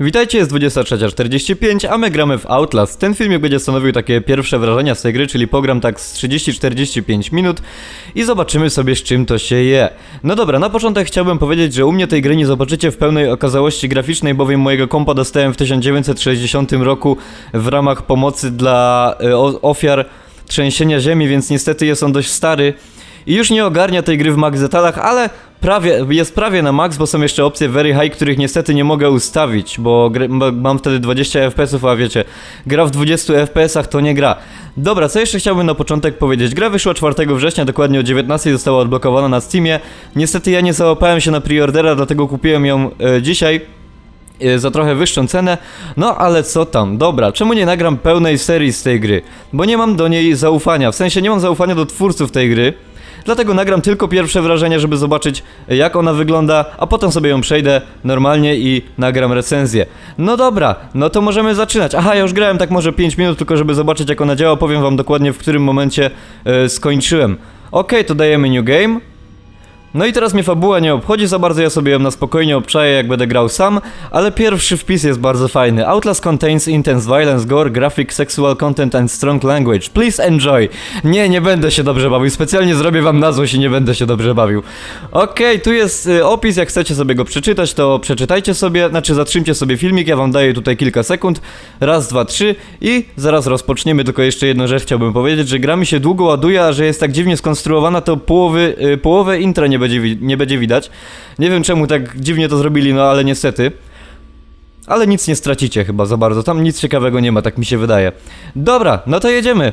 Witajcie, jest 23.45, a my gramy w Outlast. Ten filmik będzie stanowił takie pierwsze wrażenia z tej gry, czyli pogram tak z 30-45 minut i zobaczymy sobie z czym to się je. No dobra, na początek chciałbym powiedzieć, że u mnie tej gry nie zobaczycie w pełnej okazałości graficznej, bowiem mojego kompa dostałem w 1960 roku w ramach pomocy dla e, ofiar trzęsienia ziemi, więc niestety jest on dość stary i już nie ogarnia tej gry w max detalach, ale prawie, jest prawie na max, bo są jeszcze opcje very high, których niestety nie mogę ustawić, bo gry, ma- mam wtedy 20 FPS-ów, a wiecie, gra w 20 FPS-ach to nie gra. Dobra, co jeszcze chciałbym na początek powiedzieć? Gra wyszła 4 września, dokładnie o 19 została odblokowana na Steamie. Niestety ja nie załapałem się na preordera, dlatego kupiłem ją e, dzisiaj e, za trochę wyższą cenę. No ale co tam, dobra, czemu nie nagram pełnej serii z tej gry? Bo nie mam do niej zaufania, w sensie nie mam zaufania do twórców tej gry. Dlatego nagram tylko pierwsze wrażenia, żeby zobaczyć jak ona wygląda, a potem sobie ją przejdę normalnie i nagram recenzję. No dobra, no to możemy zaczynać. Aha, ja już grałem tak może 5 minut, tylko żeby zobaczyć jak ona działa, powiem wam dokładnie w którym momencie e, skończyłem. Okej, to dajemy new game. No i teraz mnie fabuła nie obchodzi za bardzo, ja sobie ją na spokojnie obczaję jak będę grał sam, ale pierwszy wpis jest bardzo fajny. Outlast contains intense violence, gore, graphic, sexual content and strong language. Please enjoy. Nie, nie będę się dobrze bawił, specjalnie zrobię wam na złość i nie będę się dobrze bawił. Okej, tu jest y, opis, jak chcecie sobie go przeczytać, to przeczytajcie sobie, znaczy zatrzymcie sobie filmik, ja wam daję tutaj kilka sekund. Raz, dwa, trzy i zaraz rozpoczniemy, tylko jeszcze jedną rzecz chciałbym powiedzieć, że gra mi się długo ładuje, a że jest tak dziwnie skonstruowana, to połowy, y, połowę intra nie będzie, nie będzie widać. Nie wiem czemu tak dziwnie to zrobili, no ale niestety. Ale nic nie stracicie chyba za bardzo, tam nic ciekawego nie ma, tak mi się wydaje. Dobra, no to jedziemy.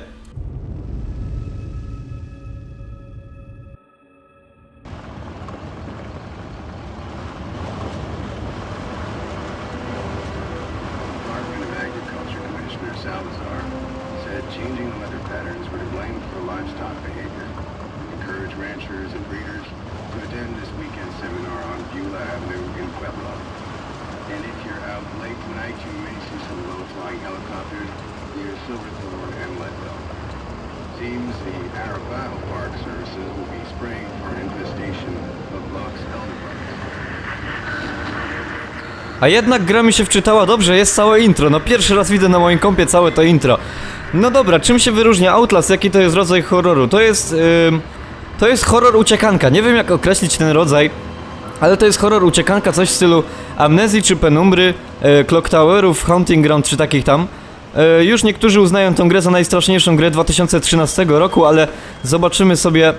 A jednak gra mi się wczytała dobrze, jest całe intro. No pierwszy raz widzę na moim kompie całe to intro. No dobra, czym się wyróżnia Outlast? Jaki to jest rodzaj horroru? To jest... ym, to jest horror uciekanka. Nie wiem jak określić ten rodzaj, ale to jest horror uciekanka, coś w stylu Amnezji czy Penumbry, e, Clock Towerów, Haunting Ground czy takich tam. E, już niektórzy uznają tą grę za najstraszniejszą grę 2013 roku, ale zobaczymy sobie...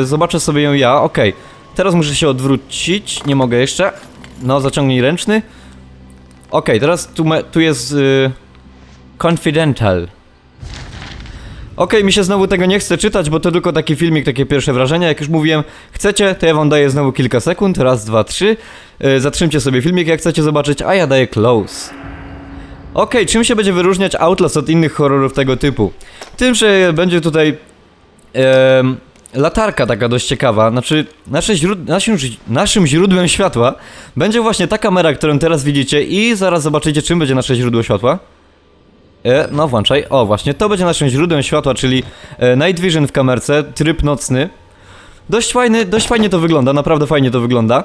E, zobaczę sobie ją ja, okej. Teraz muszę się odwrócić, nie mogę jeszcze. No, zaciągnij ręczny. Okej, teraz tu, tu jest y, Confidential. Okej, mi się znowu tego nie chce czytać, bo to tylko taki filmik, takie pierwsze wrażenia. Jak już mówiłem, chcecie, to ja wam daję znowu kilka sekund. Raz, dwa, trzy. Y, zatrzymcie sobie filmik, jak chcecie zobaczyć, a ja daję close. Okej, czym się będzie wyróżniać Outlast od innych horrorów tego typu? Tym, że będzie tutaj em, latarka taka dość ciekawa, znaczy nasze źród naszym, naszym źródłem światła będzie właśnie ta kamera, którą teraz widzicie i zaraz zobaczycie czym będzie nasze źródło światła. E, no włączaj, o właśnie, to będzie naszym źródłem światła, czyli e, Night Vision w kamerce, tryb nocny. Dość fajny, dość fajnie to wygląda, naprawdę fajnie to wygląda.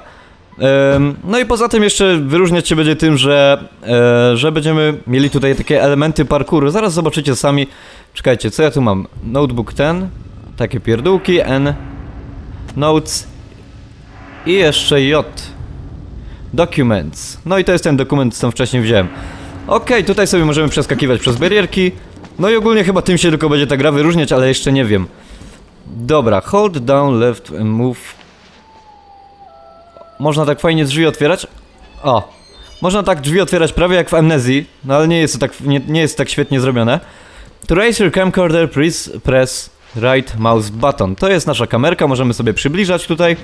No i poza tym jeszcze wyróżniać się będzie tym, że, e, że będziemy mieli tutaj takie elementy parkouru. Zaraz zobaczycie sami. Czekajcie, co ja tu mam? Notebook ten, takie pierdółki, N, Notes i jeszcze J. Documents. No i to jest ten dokument, co wcześniej wziąłem. Okej, tutaj sobie możemy przeskakiwać przez barierki. No i ogólnie chyba tym się tylko będzie ta gra wyróżniać, ale jeszcze nie wiem. Dobra, hold down left and move można tak fajnie drzwi otwierać. O! Można tak drzwi otwierać prawie jak w Amnezji, no ale nie jest to tak, nie, nie jest tak świetnie zrobione. To raise your camcorder, please press right mouse button. To jest nasza kamerka, możemy sobie przybliżać tutaj.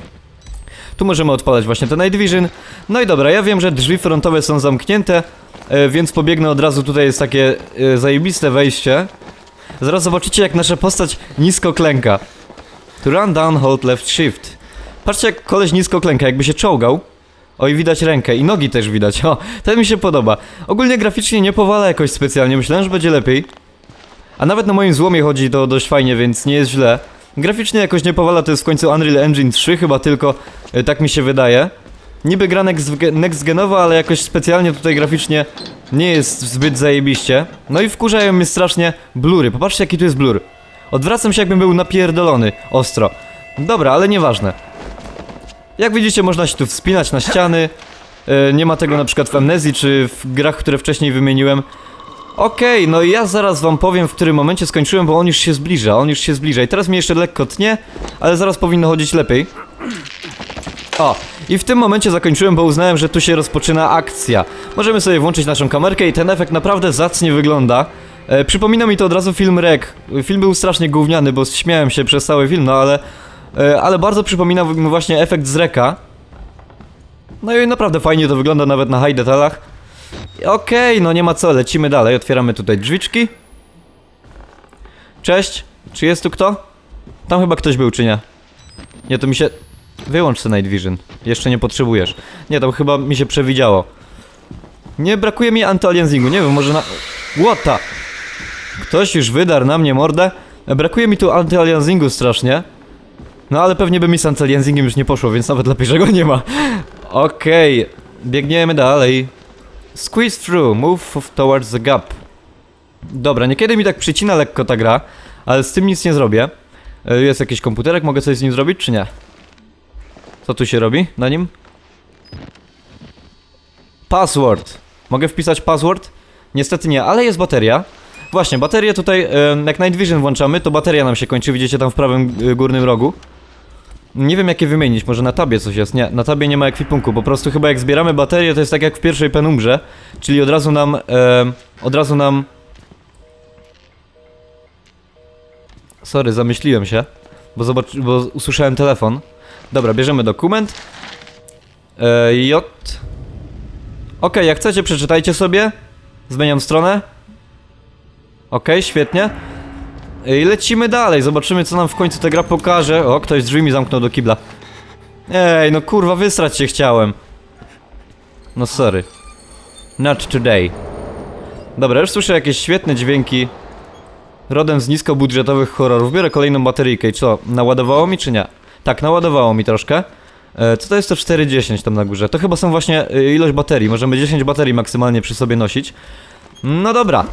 Tu możemy odpalać właśnie ten Night Vision. No i dobra, ja wiem, że drzwi frontowe są zamknięte, e, więc pobiegnę od razu. Tutaj jest takie e, zajebiste wejście. Zaraz zobaczycie, jak nasza postać nisko klęka. To run down, hold left shift. Patrzcie, jak koleś nisko klęka, jakby się czołgał. O i widać rękę i nogi też widać. O, ten mi się podoba. Ogólnie graficznie nie powala jakoś specjalnie, myślałem, że będzie lepiej. A nawet na moim złomie chodzi to dość fajnie, więc nie jest źle. Graficznie jakoś nie powala, to jest w końcu Unreal Engine 3 chyba tylko, e, tak mi się wydaje. Niby gra next, genowa, ale jakoś specjalnie tutaj graficznie nie jest zbyt zajebiście. No i wkurzają mnie strasznie blury. Popatrzcie jaki tu jest blur. Odwracam się jakbym był napierdolony ostro. Dobra, ale nieważne. Jak widzicie można się tu wspinać na ściany. E, nie ma tego na przykład w Amnezji czy w grach, które wcześniej wymieniłem. Okej, no i ja zaraz wam powiem, w którym momencie skończyłem, bo on już się zbliża, on już się zbliża. I teraz mnie jeszcze lekko tnie, ale zaraz powinno chodzić lepiej. O, i w tym momencie zakończyłem, bo uznałem, że tu się rozpoczyna akcja. Możemy sobie włączyć naszą kamerkę i ten efekt naprawdę zacnie wygląda. E, przypomina mi to od razu film Rek. Film był strasznie gówniany, bo śmiałem się przez cały film, no ale... E, ale bardzo przypomina mi właśnie efekt z Reka. No i naprawdę fajnie to wygląda nawet na high detalach. Okej, no nie ma co, lecimy dalej. Otwieramy tutaj drzwiczki. Cześć, czy jest tu kto? Tam chyba ktoś był, czy nie? Nie, to mi się... Wyłącz ten Night Vision. Jeszcze nie potrzebujesz. Nie, tam chyba mi się przewidziało. Nie brakuje mi antyaliasingu, nie wiem, może na... The? Ktoś już wydarł na mnie mordę? Brakuje mi tu antyaliasingu strasznie. No ale pewnie by mi z antyaliasingiem już nie poszło, więc nawet lepiej, że go nie ma. Okej, biegniemy dalej. Squeeze through, move towards the gap. Dobra, niekiedy mi tak przycina lekko ta gra, ale z tym nic nie zrobię. E, Jest jakiś komputerek, mogę coś z nim zrobić, czy nie? Co tu się robi na nim? Password. Mogę wpisać password? Niestety nie, ale jest bateria. Właśnie, baterię tutaj, e, jak Night Vision włączamy, to bateria nam się kończy, widzicie tam w prawym e, górnym rogu. Nie wiem jakie wymienić, może na tabie coś jest. Nie, na tabie nie ma ekwipunku, po prostu chyba jak zbieramy baterię to jest tak jak w pierwszej penumrze, czyli od razu nam, e, od razu nam... Sorry, zamyśliłem się, bo, zobacz, bo usłyszałem telefon. Dobra, bierzemy dokument. E, J. Okej, jak chcecie przeczytajcie sobie. Zmieniam stronę. Okej, świetnie. I lecimy dalej, zobaczymy co nam w końcu ta gra pokaże. O, ktoś drzwi mi zamknął do kibla. Ej, no kurwa, wysrać się chciałem. No sorry. Not today. Dobra, już słyszę jakieś świetne dźwięki. Rodem z niskobudżetowych horrorów. Biorę kolejną bateryjkę i co? Naładowało mi czy nie? Tak, naładowało mi troszkę. E, co to jest to 410 tam na górze? To chyba są właśnie e, ilość baterii. Możemy 10 baterii maksymalnie przy sobie nosić. No dobra.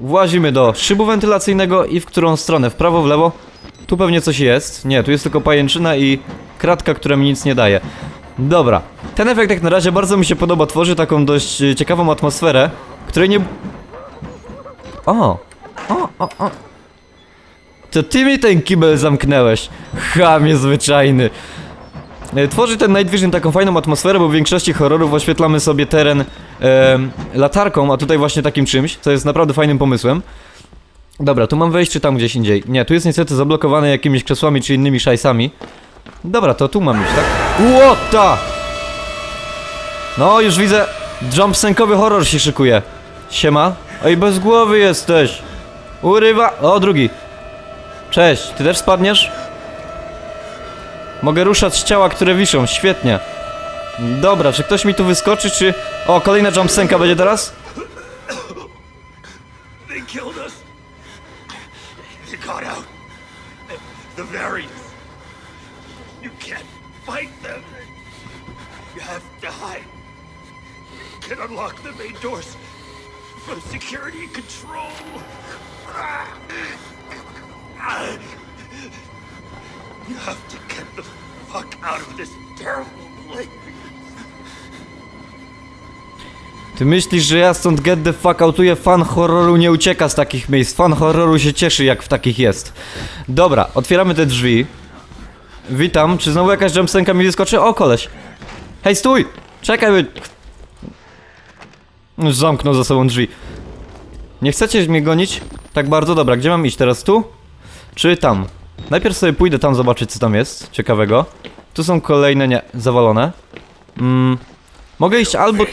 Włazimy do szybu wentylacyjnego i w którą stronę? W prawo, w lewo? Tu pewnie coś jest. Nie, tu jest tylko pajęczyna i kratka, która mi nic nie daje. Dobra. Ten efekt jak na razie bardzo mi się podoba. Tworzy taką dość e, ciekawą atmosferę, której nie... O! O, o, o. To ty mi ten kibel zamknęłeś. Chamie zwyczajny. E, Tworzy ten Night Vision taką fajną atmosferę, bo w większości horrorów oświetlamy sobie teren em, latarką, a tutaj właśnie takim czymś, co jest naprawdę fajnym pomysłem. Dobra, tu mam wejść czy tam gdzieś indziej? Nie, tu jest niestety zablokowane jakimiś krzesłami czy innymi szajsami. Dobra, to tu mam iść, tak? The? No, już widzę, jump synkowy horror się szykuje. Siema. Oj, bez głowy jesteś. Urywa... O, drugi. Cześć, ty też spadniesz? Mogę ruszać ciała, które wiszą, świetnie. Dobra, czy ktoś mi tu wyskoczy, czy... O, kolejna jump synka będzie teraz? You have to get the fuck out of this terrible place. Ty myślisz, że ja stąd get the fuck outuję? Fan horroru nie ucieka z takich miejsc. Fan horroru się cieszy, jak w takich jest. Dobra, otwieramy te drzwi. Witam, czy znowu jakaś jumpsenka mi wyskoczy? O, koleś. Hej, stój! Czekaj, by... Zamknął za sobą drzwi. Nie chcecie mnie gonić? Tak bardzo, dobra, gdzie mam iść teraz? Tu? Czy tam? Najpierw sobie pójdę tam zobaczyć, co tam jest ciekawego. Tu są kolejne, nie, zawalone. Mm, mogę iść albo...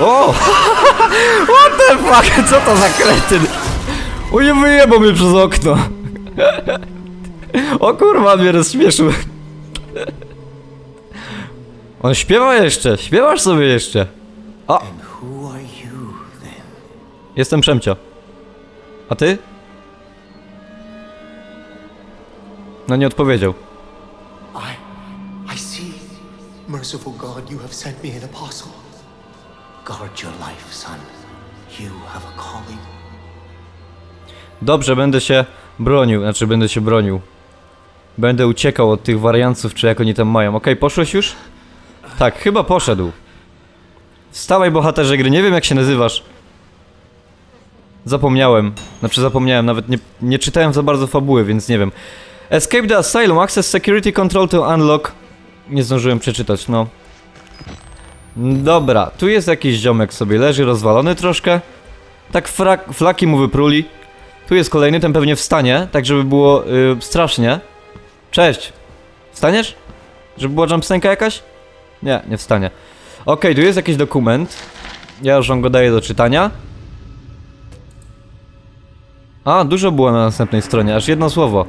O! What the fuck? Co to za kretyn? O nie wyjebał mnie przez okno. O kurwa, mnie rozśmieszył. On śpiewa jeszcze, śpiewasz sobie jeszcze. O! Jestem Przemcio. A ty? No nie odpowiedział. I, I see. Merciful God, you have sent me an apostle. Guard your life, son. You have a calling. Dobrze, będę się bronił, znaczy będę się bronił. Będę uciekał od tych warianców, czy jak oni tam mają. Okej, poszłeś już? Tak, chyba poszedł. Wstawaj, bohaterze gry, nie wiem jak się nazywasz. Zapomniałem. Znaczy zapomniałem, nawet nie, nie czytałem za bardzo fabuły, więc nie wiem. Escape the Asylum, access security control to unlock. Nie zdążyłem przeczytać, no. Dobra, tu jest jakiś ziomek sobie, leży rozwalony troszkę. Tak frak, flaki mu wypruli. Tu jest kolejny, ten pewnie wstanie, tak żeby było y, strasznie. Cześć. Wstaniesz? Żeby była jumpscenka jakaś? Nie, nie wstanie. Okej, tu jest jakiś dokument. Ja już wam go daję do czytania. A, dużo było na następnej stronie, aż jedno słowo.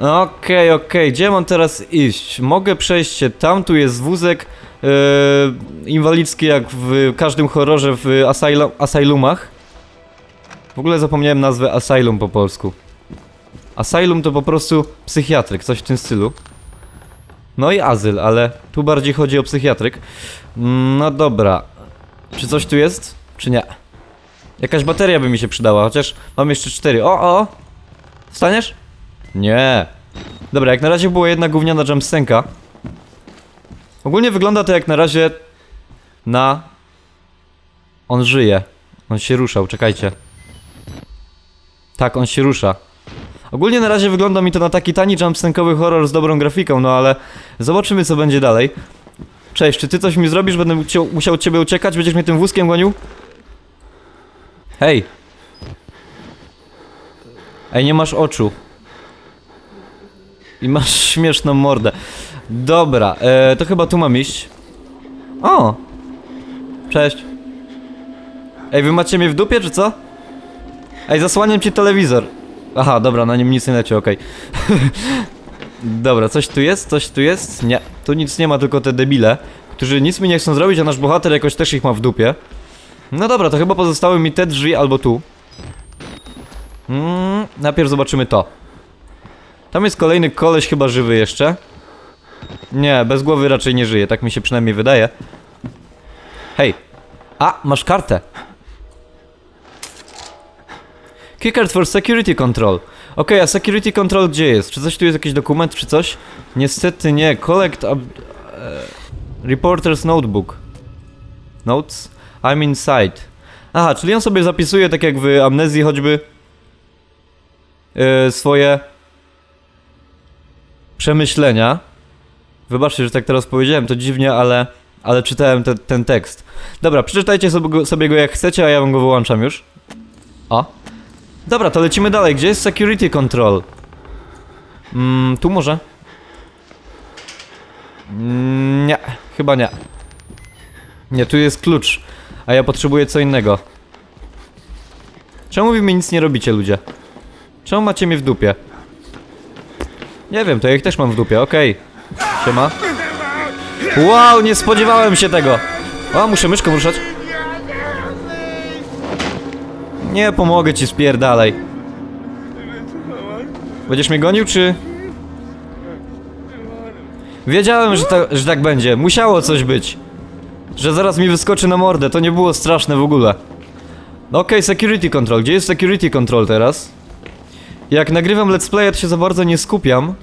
Okej, okej, gdzie mam teraz iść? Mogę przejść się tam, tu jest wózek yy, inwalidzki jak w każdym horrorze w asylu asylumach. W ogóle zapomniałem nazwę asylum po polsku. Asylum to po prostu psychiatryk, coś w tym stylu. No i azyl, ale tu bardziej chodzi o psychiatryk. Mm, No dobra. Czy coś tu jest? Czy nie? Jakaś bateria by mi się przydała, chociaż mam jeszcze cztery. O, o! Wstaniesz? Nie. Dobra, jak na razie była jedna gówniana jumpscenka. Ogólnie wygląda to jak na razie na... On żyje. On się ruszał, czekajcie. Tak, on się rusza. Ogólnie na razie wygląda mi to na taki tani jumpscenkowy horror z dobrą grafiką, no ale zobaczymy co będzie dalej. Cześć, czy ty coś mi zrobisz? Będę musiał, od ciebie uciekać? Będziesz mnie tym wózkiem gonił? Hej! Ej, nie masz oczu. I masz śmieszną mordę. Dobra, e, to chyba tu mam iść. O! Cześć. Ej, wy macie mnie w dupie, czy co? Ej, zasłaniam ci telewizor. Aha, dobra, na nim nic nie leci, okej. dobra, coś tu jest? Coś tu jest? Nie, tu nic nie ma, tylko te debile, którzy nic mi nie chcą zrobić, a nasz bohater jakoś też ich ma w dupie. No dobra, to chyba pozostały mi te drzwi albo tu. Mm, najpierw zobaczymy to. Tam jest kolejny koleś, chyba żywy jeszcze. Nie, bez głowy raczej nie żyje, tak mi się przynajmniej wydaje. Hej. A, masz kartę. Keycard for security control. Okej, a security control gdzie jest? Czy coś tu jest jakiś dokument, czy coś? Niestety nie. Collect up, e, reporter's notebook. Notes? I'm inside. Aha, czyli on sobie zapisuje tak jak w amnezji choćby e, swoje przemyślenia. Wybaczcie, że tak teraz powiedziałem, to dziwnie, ale, ale czytałem te, ten tekst. Dobra, przeczytajcie sobie go, sobie go jak chcecie, a ja wam go wyłączam już. O. Dobra, to lecimy dalej. Gdzie jest security control? Mm, tu może? Mm, nie, chyba nie. Nie, tu jest klucz, a ja potrzebuję co innego. Czemu wy mi nic nie robicie, ludzie? Czemu macie mnie w dupie? Nie wiem, to ja ich też mam w dupie, okej. Siema. Wow, nie spodziewałem się tego! O, muszę myszką ruszać. Nie pomogę ci, spierdalej. Będziesz mnie gonił, czy... Wiedziałem, że, że tak będzie. Musiało coś być. Że zaraz mi wyskoczy na mordę, to nie było straszne w ogóle. Okej, security control. Gdzie jest security control teraz? Jak nagrywam let's play, to się za bardzo nie skupiam.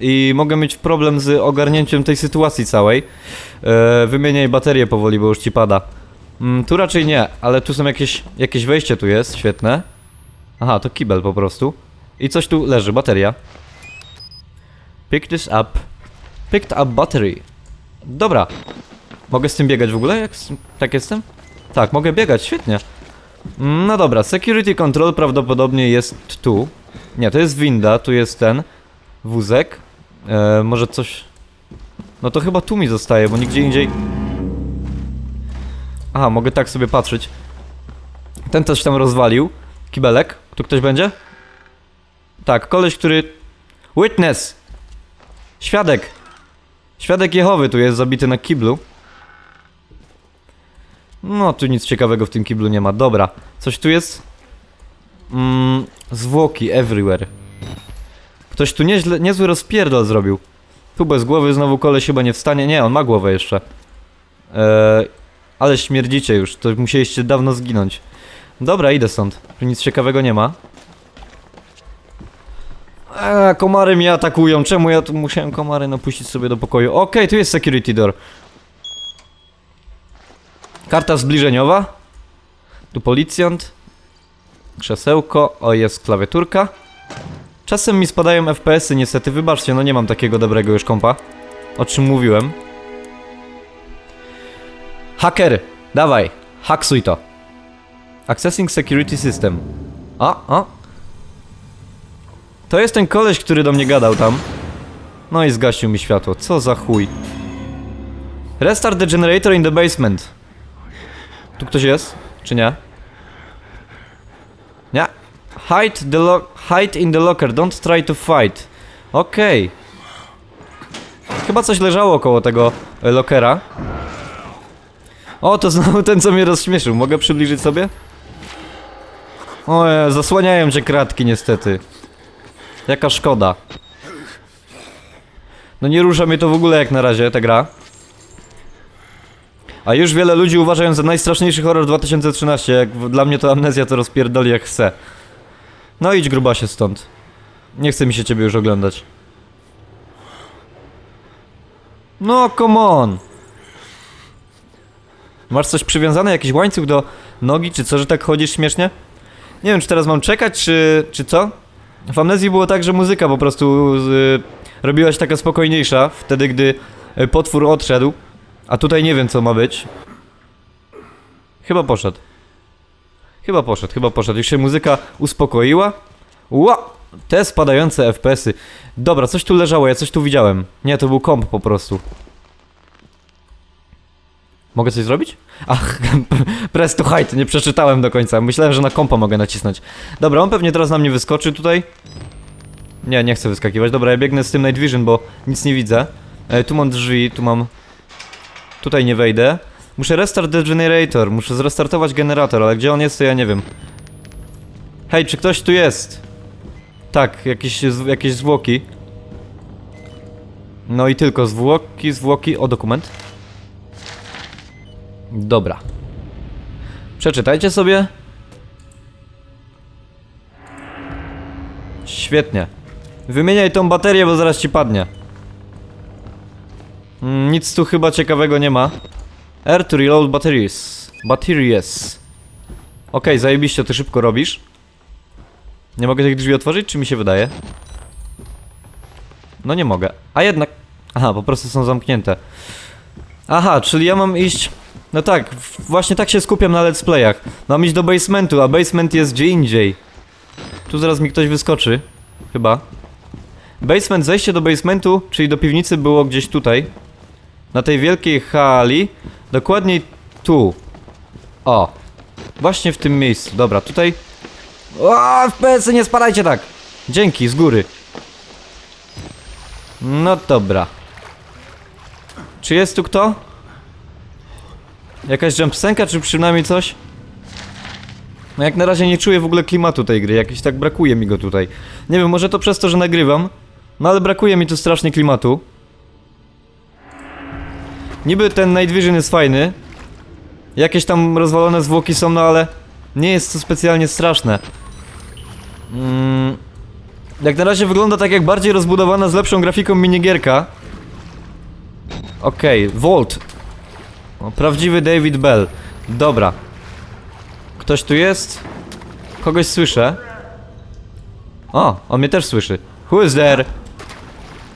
I mogę mieć problem z ogarnięciem tej sytuacji całej. E, wymieniaj baterię powoli, bo już ci pada. Mm, tu raczej nie, ale tu są jakieś, jakieś wejście tu jest, świetne. Aha, to kibel po prostu. I coś tu leży, bateria. Pick this up. Picked up battery. Dobra. Mogę z tym biegać w ogóle? Jak. Tak jestem? Tak, mogę biegać, świetnie. Mm, No dobra, security control prawdopodobnie jest tu. Nie, to jest winda, tu jest ten wózek. E, może coś... No to chyba tu mi zostaje, bo nigdzie indziej... Aha, mogę tak sobie patrzeć. Ten coś tam rozwalił. Kibelek. Tu ktoś będzie? Tak, koleś, który... Witness! Świadek! Świadek Jehowy tu jest zabity na kiblu. No, tu nic ciekawego w tym kiblu nie ma. Dobra. Coś tu jest? Mm, zwłoki everywhere. Ktoś tu nieźle, niezły rozpierdol zrobił. Tu bez głowy znowu koleś chyba nie wstanie. Nie, on ma głowę jeszcze. Eee, ale śmierdzicie już, to musieliście dawno zginąć. Dobra, idę stąd. Nic ciekawego nie ma. Eee, komary mnie atakują. Czemu ja tu musiałem komary napuścić sobie do pokoju? Okej, tu jest security door. Karta zbliżeniowa. Tu policjant. Krzesełko. O, jest klawiaturka. Czasem mi spadają FPS-y, niestety. Wybaczcie, no nie mam takiego dobrego już kompa. O czym mówiłem. Haker, dawaj, haksuj to. Accessing Security System. A, a. To jest ten koleś, który do mnie gadał tam. No i zgasił mi światło. Co za chuj. Restart the generator in the basement. Tu ktoś jest? Czy? Nie. Hide, the lo hide in the locker, don't try to fight. Okej. Chyba coś leżało koło tego e, lockera. O, to znowu ten, co mnie rozśmieszył. Mogę przybliżyć sobie? O, e, zasłaniają cię kratki niestety. Jaka szkoda. No nie rusza mnie to w ogóle jak na razie, ta gra. A już wiele ludzi uważają za najstraszniejszy horror 2013. Jak dla mnie to amnezja to rozpierdoli jak chce. No idź grubasie stąd. Nie chce mi się ciebie już oglądać. No, come on. Masz coś przywiązane, jakiś łańcuch do nogi, czy co, że tak chodzisz śmiesznie? Nie wiem, czy teraz mam czekać, czy, czy co? W amnezji było tak, że muzyka po prostu y, robiła się taka spokojniejsza, wtedy gdy y, potwór odszedł. A tutaj nie wiem, co ma być. Chyba poszedł. Chyba poszedł, chyba poszedł. Już się muzyka uspokoiła. Ła! Te spadające FPS-y. Dobra, coś tu leżało, ja coś tu widziałem. Nie, to był komp po prostu. Mogę coś zrobić? Ach, press to hide, nie przeczytałem do końca. Myślałem, że na kompa mogę nacisnąć. Dobra, on pewnie teraz na mnie wyskoczy tutaj. Nie, nie chcę wyskakiwać. Dobra, ja biegnę z tym Night Vision, bo nic nie widzę. E, tu mam drzwi, tu mam... Tutaj nie wejdę. Muszę restart the generator, muszę zrestartować generator, ale gdzie on jest, to ja nie wiem. Hej, czy ktoś tu jest? Tak, jakieś, jakieś zwłoki. No i tylko zwłoki, zwłoki. O, dokument. Dobra. Przeczytajcie sobie. Świetnie. Wymieniaj tą baterię, bo zaraz ci padnie. Mm, Nic tu chyba ciekawego nie ma. Air to reload batteries. Batteries. Okej, zajebiście, ty szybko robisz. Nie mogę tych drzwi otworzyć, czy mi się wydaje? No nie mogę. A jednak... Aha, po prostu są zamknięte. Aha, czyli ja mam iść... No tak, właśnie tak się skupiam na let's playach. Mam iść do basementu, a basement jest gdzie indziej. Tu zaraz mi ktoś wyskoczy. Chyba. Basement, zejście do basementu, czyli do piwnicy było gdzieś tutaj. Na tej wielkiej hali. Dokładniej tu. O. Właśnie w tym miejscu. Dobra, tutaj. O, FPS-y, nie spadajcie tak! Dzięki, z góry. No dobra. Czy jest tu kto? Jakaś jumpscenka, czy przynajmniej coś? No jak na razie nie czuję w ogóle klimatu tej gry, jakiś tak brakuje mi go tutaj. Nie wiem, może to przez to, że nagrywam, no ale brakuje mi tu strasznie klimatu. Niby ten Night Vision jest fajny. Jakieś tam rozwalone zwłoki są, no ale nie jest to specjalnie straszne. Mm, jak na razie wygląda tak jak bardziej rozbudowana z lepszą grafiką minigierka. Okej, Volt. O, prawdziwy David Bell. Dobra. Ktoś tu jest? Kogoś słyszę. O, on mnie też słyszy. Who is there?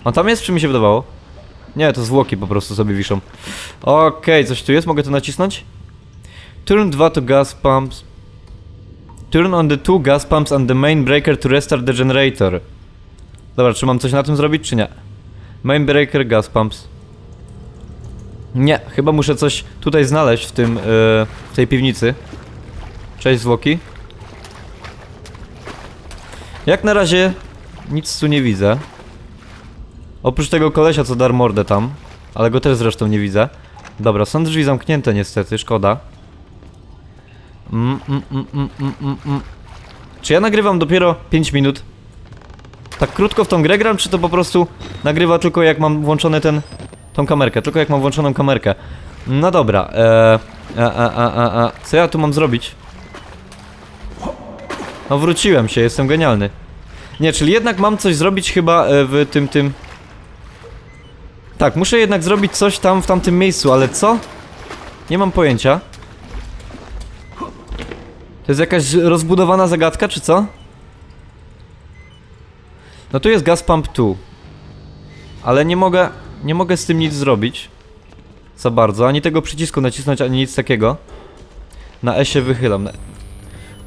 On tam jest, czy mi się wydawało? Nie, to zwłoki po prostu sobie wiszą. Okej, coś tu jest? Mogę to nacisnąć? Turn 2 to gas pumps. Turn on the two gas pumps and the main breaker to restart the generator. Dobra, czy mam coś na tym zrobić, czy nie? Main breaker, gas pumps. Nie, chyba muszę coś tutaj znaleźć w tym, yy, w tej piwnicy. Cześć zwłoki. Jak na razie nic tu nie widzę. Oprócz tego kolesia, co dar mordę tam. Ale go też zresztą nie widzę. Dobra, są drzwi zamknięte niestety, szkoda. Mm, mm, mm, mm, mm, mm, mm. Czy ja nagrywam dopiero 5 minut? tak krótko w tą grę gram, czy to po prostu nagrywa tylko jak mam włączony ten... tą kamerkę, tylko jak mam włączoną kamerkę. No dobra, eee... A, a, a, a, a. Co ja tu mam zrobić? No wróciłem się, jestem genialny. Nie, czyli jednak mam coś zrobić chyba e, w tym, tym... Tak, muszę jednak zrobić coś tam w tamtym miejscu, ale co? Nie mam pojęcia. To jest jakaś rozbudowana zagadka, czy co? No tu jest gas pump tu. Ale nie mogę, nie mogę z tym nic zrobić. Za bardzo, ani tego przycisku nacisnąć, ani nic takiego. Na E się wychylam.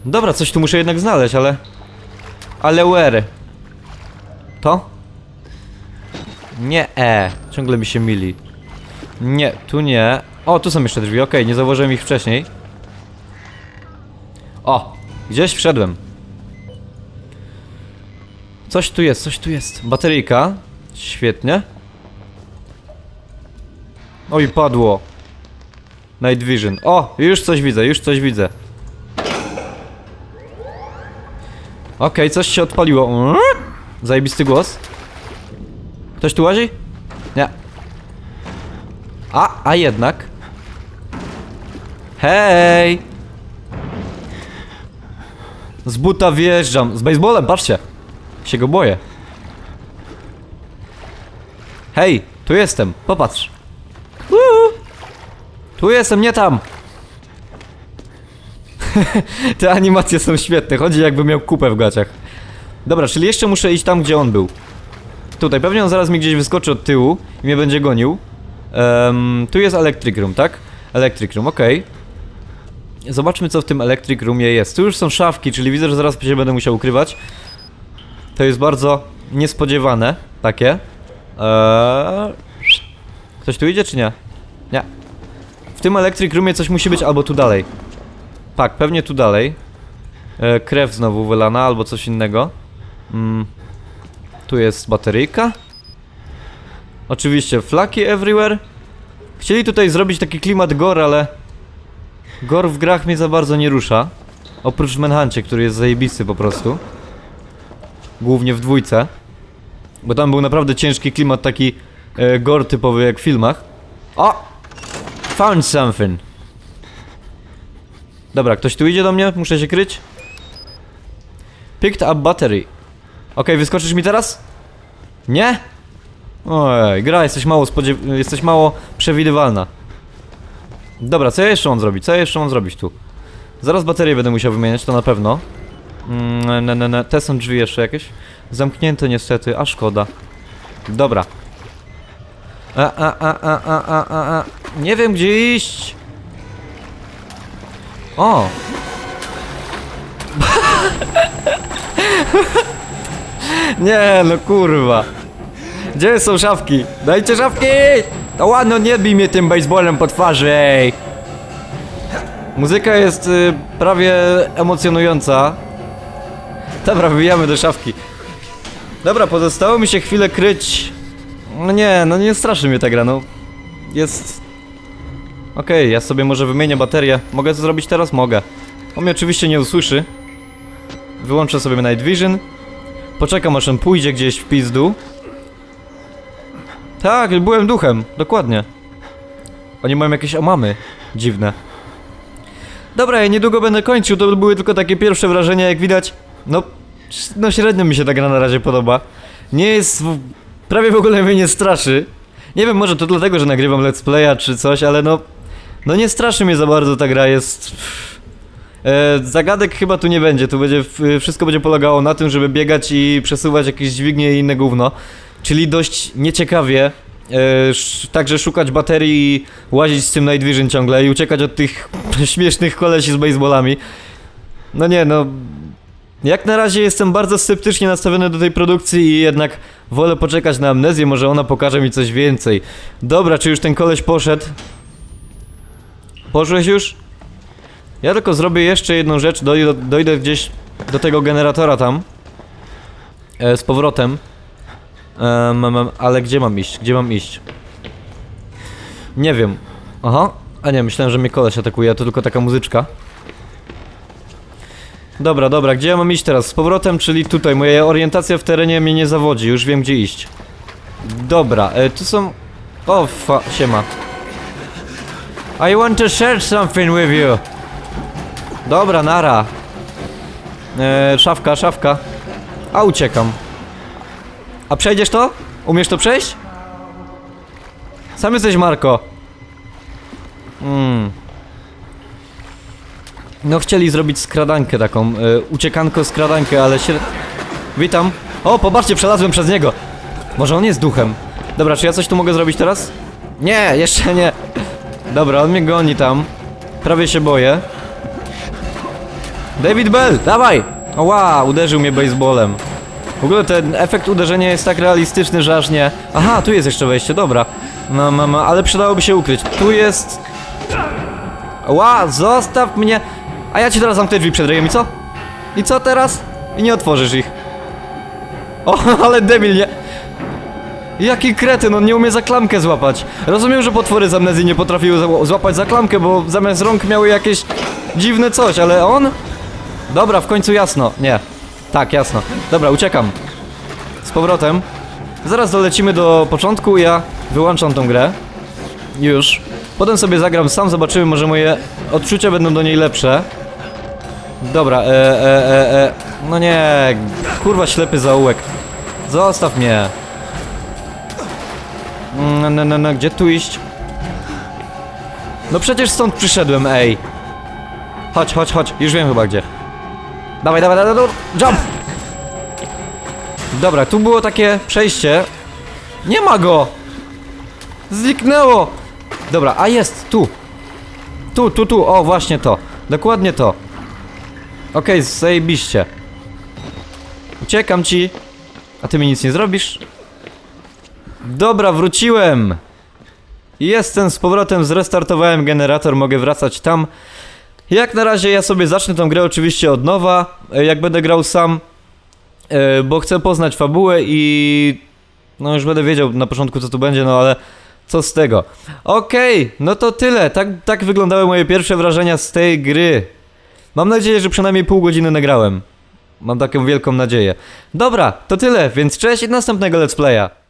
Dobra, coś tu muszę jednak znaleźć, ale... Ale where? To? Nie E. Ciągle mi się myli. Nie, tu nie. O, tu są jeszcze drzwi, okej, nie zauważyłem ich wcześniej. O, gdzieś wszedłem. Coś tu jest, coś tu jest. Bateryjka. Świetnie. Oj, padło. Night Vision. O, już coś widzę, już coś widzę. Okej, coś się odpaliło. Mm? Zajebisty głos. Ktoś tu łazi? Nie. A, a jednak. Hej! Z buta wjeżdżam. Z baseballem, patrzcie. Się go boję. Hej, tu jestem. Popatrz. Uuu. Tu jestem, nie tam. Te animacje są świetne. Chodzi jakby miał kupę w gaciach. Dobra, czyli jeszcze muszę iść tam, gdzie on był. Tutaj, pewnie on zaraz mi gdzieś wyskoczy od tyłu i mnie będzie gonił. Em, tu jest Electric Room, tak? Electric Room, okej. Zobaczmy, co w tym Electric Roomie jest. Tu już są szafki, czyli widzę, że zaraz się będę musiał ukrywać. To jest bardzo niespodziewane, takie. Eee... Ktoś tu idzie, czy nie? Nie. W tym Electric Roomie coś musi być albo tu dalej. Tak, pewnie tu dalej. E, krew znowu wylana, albo coś innego. Mm. Tu jest bateryjka. Oczywiście flaki everywhere. Chcieli tutaj zrobić taki klimat gore, ale... Gore w grach mnie za bardzo nie rusza. Oprócz Manhuncie, który jest zajebisty po prostu. Głównie w dwójce. Bo tam był naprawdę ciężki klimat, taki e, gore typowy jak w filmach. O! Found something. Dobra, ktoś tu idzie do mnie? Muszę się kryć. Picked up battery. Okej, wyskoczysz mi teraz? Nie? Ojej, gra, jesteś mało spodziew... jesteś mało przewidywalna. Dobra, co ja jeszcze mam zrobić? Co ja jeszcze mam zrobić tu? Zaraz baterię będę musiał wymieniać, to na pewno. Mm, ne, ne, ne. Te są drzwi jeszcze jakieś. Zamknięte niestety, a szkoda. Dobra. A, a, a, a, a, a, a, a. Nie wiem gdzie iść. O! Nie, no kurwa. Gdzie są szafki? Dajcie szafki! To ładno, nie bij mnie tym baseballem po twarzy, ej. Muzyka jest y, prawie emocjonująca. Dobra, wbijamy do szafki. Dobra, pozostało mi się chwilę kryć. No nie, no nie straszy mnie ta gra, no. Jest... Okej, ja sobie może wymienię baterię. Mogę to zrobić teraz? Mogę. On mnie oczywiście nie usłyszy. Wyłączę sobie Night Vision. Poczekam aż on pójdzie gdzieś w pizdu. Tak, byłem duchem, dokładnie. Oni mają jakieś omamy dziwne. Dobra, ja niedługo będę kończył, to były tylko takie pierwsze wrażenia, jak widać. No, no średnio mi się ta gra na razie podoba. Nie jest... W... Prawie w ogóle mnie nie straszy. Nie wiem, może to dlatego, że nagrywam let's playa czy coś, ale no... No nie straszy mnie za bardzo ta gra, jest... E, zagadek chyba tu nie będzie, tu będzie... Wszystko będzie polegało na tym, żeby biegać i przesuwać jakieś dźwignie i inne gówno. Czyli dość nieciekawie. E, także szukać baterii i łazić z tym Night Vision ciągle i uciekać od tych śmiesznych kolesi z baseballami. No nie, no... Jak na razie jestem bardzo sceptycznie nastawiony do tej produkcji i jednak wolę poczekać na amnezję, może ona pokaże mi coś więcej. Dobra, czy już ten koleś poszedł? Poszłeś już? Ja tylko zrobię jeszcze jedną rzecz, dojdę, dojdę gdzieś do tego generatora tam. E, z powrotem. Em, em, em, ale gdzie mam iść? Gdzie mam iść? Nie wiem. Aha. A nie, myślałem, że mnie koleś atakuje, to tylko taka muzyczka. Dobra, dobra, gdzie ja mam iść teraz? Z powrotem, czyli tutaj. Moja orientacja w terenie mnie nie zawodzi, już wiem gdzie iść. Dobra, e, tu są... O, fa... siema. I want to share something with you. Dobra, nara. E, szafka, szafka. A, uciekam. A przejdziesz to? Umiesz to przejść? Sam jesteś Marko. Mm. No chcieli zrobić skradankę taką, e, uciekanko skradankę, ale się... Witam. O, popatrzcie, przelazłem przez niego. Może on jest duchem. Dobra, czy ja coś tu mogę zrobić teraz? Nie, jeszcze nie. Dobra, on mnie goni tam. Prawie się boję. David Bell, dawaj! O wow, uderzył mnie baseballem. W ogóle ten efekt uderzenia jest tak realistyczny, że aż nie... Aha, tu jest jeszcze wejście, dobra. No, no, no, ale przydałoby się ukryć. Tu jest... Ła, zostaw mnie! A ja ci teraz zamknę drzwi przed ryjem i co? I co teraz? I nie otworzysz ich. O, ale debil, nie... Jaki kretyn, on nie umie za klamkę złapać. Rozumiem, że potwory z amnezji nie potrafiły złapać za klamkę, bo zamiast rąk miały jakieś dziwne coś, ale on... Dobra, w końcu jasno. Nie. Tak, jasno. Dobra, uciekam. Z powrotem. Zaraz dolecimy do początku, ja wyłączam tą grę. Już. Potem sobie zagram sam, zobaczymy, może moje odczucia będą do niej lepsze. Dobra, e, e, e, e. No nie, kurwa ślepy zaułek. Zostaw mnie. No, no, no, no, gdzie tu iść? No przecież stąd przyszedłem, ej. Chodź, chodź, chodź, już wiem chyba gdzie. Dawaj, dawaj, dawaj, dawaj, jump! Dobra, tu było takie przejście. Nie ma go! Zniknęło! Dobra, a jest, tu. Tu, tu, tu, o, właśnie to. Dokładnie to. Okej, zajebiście. Uciekam ci. A ty mi nic nie zrobisz? Dobra, wróciłem! Jestem z powrotem, zrestartowałem generator, mogę wracać tam. Jak na razie ja sobie zacznę tą grę oczywiście od nowa, e, jak będę grał sam, e, bo chcę poznać fabułę i... No już będę wiedział na początku co tu będzie, no ale co z tego. Okej, no to tyle, tak, tak wyglądały moje pierwsze wrażenia z tej gry. Mam nadzieję, że przynajmniej pół godziny nagrałem. Mam taką wielką nadzieję. Dobra, to tyle, więc cześć i następnego let's playa.